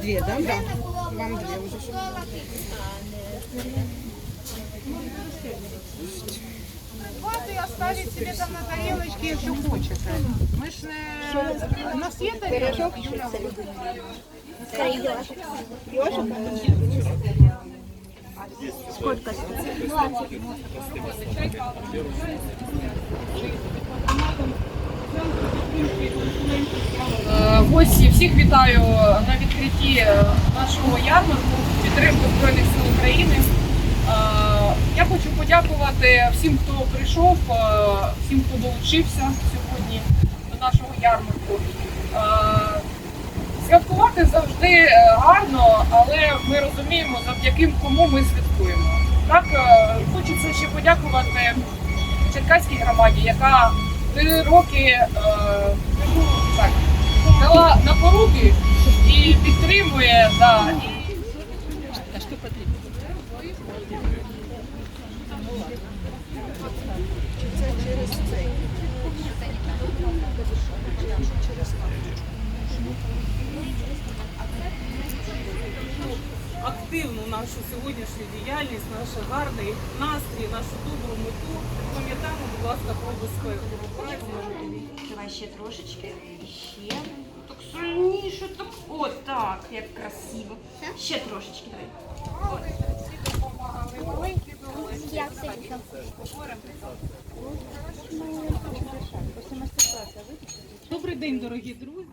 Две, да? Да. Вам две уже. Вот и оставить себе там на тарелочке, если хочет. Мы ж на... на все тарелки, Юля. Ёжик? Юля? Е, Гості, всіх вітаю на відкритті е, нашого ярмарку підтримки Збройних сил України. Е, Я хочу подякувати всім, хто прийшов, всім, хто долучився сьогодні до нашого ярмарку. Святкувати завжди розуміємо, завдяки кому ми святкуємо. Так, е, хочеться ще подякувати Черкаській громаді, яка три роки е, так, дала на поруки і підтримує. Да, і... активну нашу сьогоднішню діяльність, наш гарний настрій, нашу добру мету. Пам'ятаємо, будь ласка, про безпеку. Давай ще трошечки. Ще. Так сильніше, так. О, так, як красиво. Ще трошечки. Давай. Добрий день, дорогі друзі.